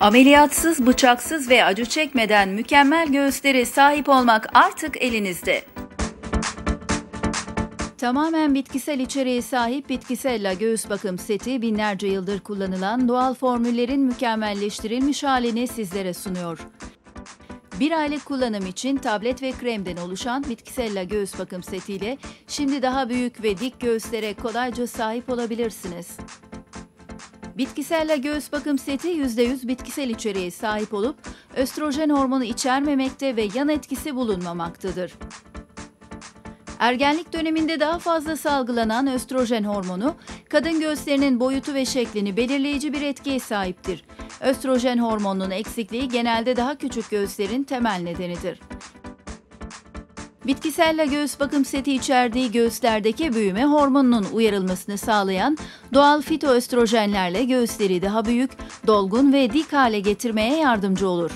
Ameliyatsız, bıçaksız ve acı çekmeden mükemmel göğüslere sahip olmak artık elinizde. Tamamen bitkisel içeriğe sahip Bitkisella göğüs bakım seti binlerce yıldır kullanılan doğal formüllerin mükemmelleştirilmiş halini sizlere sunuyor. Bir aylık kullanım için tablet ve kremden oluşan Bitkisella göğüs bakım setiyle şimdi daha büyük ve dik göğüslere kolayca sahip olabilirsiniz. Bitkiselle göğüs bakım seti %100 bitkisel içeriğe sahip olup östrojen hormonu içermemekte ve yan etkisi bulunmamaktadır. Ergenlik döneminde daha fazla salgılanan östrojen hormonu, kadın göğüslerinin boyutu ve şeklini belirleyici bir etkiye sahiptir. Östrojen hormonunun eksikliği genelde daha küçük göğüslerin temel nedenidir. Bitkiselle göğüs bakım seti içerdiği göğüslerdeki büyüme hormonunun uyarılmasını sağlayan doğal fitoöstrojenlerle göğüsleri daha büyük, dolgun ve dik hale getirmeye yardımcı olur.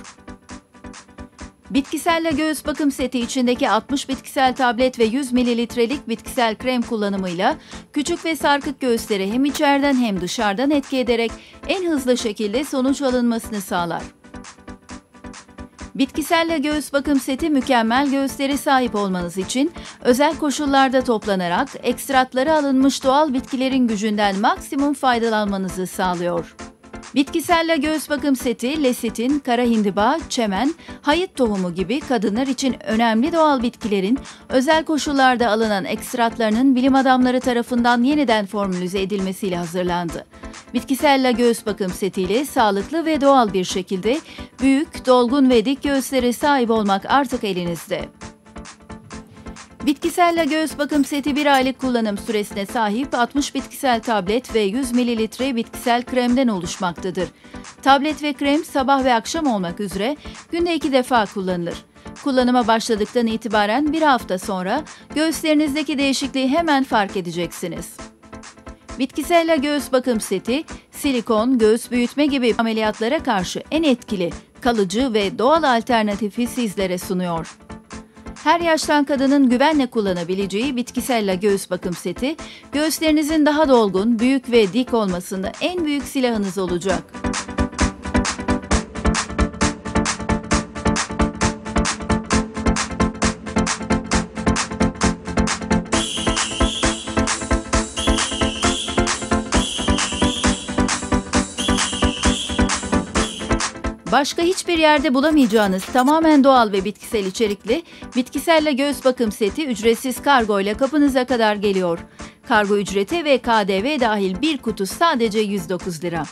Bitkiselle göğüs bakım seti içindeki 60 bitkisel tablet ve 100 mililitrelik bitkisel krem kullanımıyla küçük ve sarkık göğüsleri hem içeriden hem dışarıdan etki ederek en hızlı şekilde sonuç alınmasını sağlar. Bitkiselle göğüs bakım seti mükemmel göğüslere sahip olmanız için özel koşullarda toplanarak ekstratları alınmış doğal bitkilerin gücünden maksimum faydalanmanızı sağlıyor. Bitkiselle göğüs bakım seti, lesitin, kara hindiba, çemen, hayıt tohumu gibi kadınlar için önemli doğal bitkilerin özel koşullarda alınan ekstratlarının bilim adamları tarafından yeniden formülize edilmesiyle hazırlandı. Bitkiselle göğüs bakım setiyle sağlıklı ve doğal bir şekilde büyük, dolgun ve dik göğüslere sahip olmak artık elinizde. Bitkiselle göğüs bakım seti bir aylık kullanım süresine sahip 60 bitkisel tablet ve 100 mililitre bitkisel kremden oluşmaktadır. Tablet ve krem sabah ve akşam olmak üzere günde iki defa kullanılır. Kullanıma başladıktan itibaren bir hafta sonra göğüslerinizdeki değişikliği hemen fark edeceksiniz. Bitkiselle göğüs bakım seti, silikon, göğüs büyütme gibi ameliyatlara karşı en etkili, kalıcı ve doğal alternatifi sizlere sunuyor. Her yaştan kadının güvenle kullanabileceği bitkiselle göğüs bakım seti, göğüslerinizin daha dolgun, büyük ve dik olmasında en büyük silahınız olacak. Başka hiçbir yerde bulamayacağınız tamamen doğal ve bitkisel içerikli bitkiselle göğüs bakım seti ücretsiz kargo ile kapınıza kadar geliyor. Kargo ücreti ve KDV dahil bir kutu sadece 109 lira.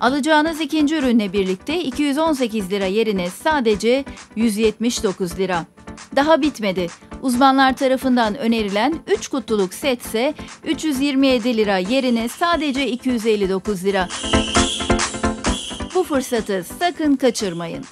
Alacağınız ikinci ürünle birlikte 218 lira yerine sadece 179 lira. Daha bitmedi. Uzmanlar tarafından önerilen 3 kutuluk set ise 327 lira yerine sadece 259 lira. Fırsatı sakın kaçırmayın.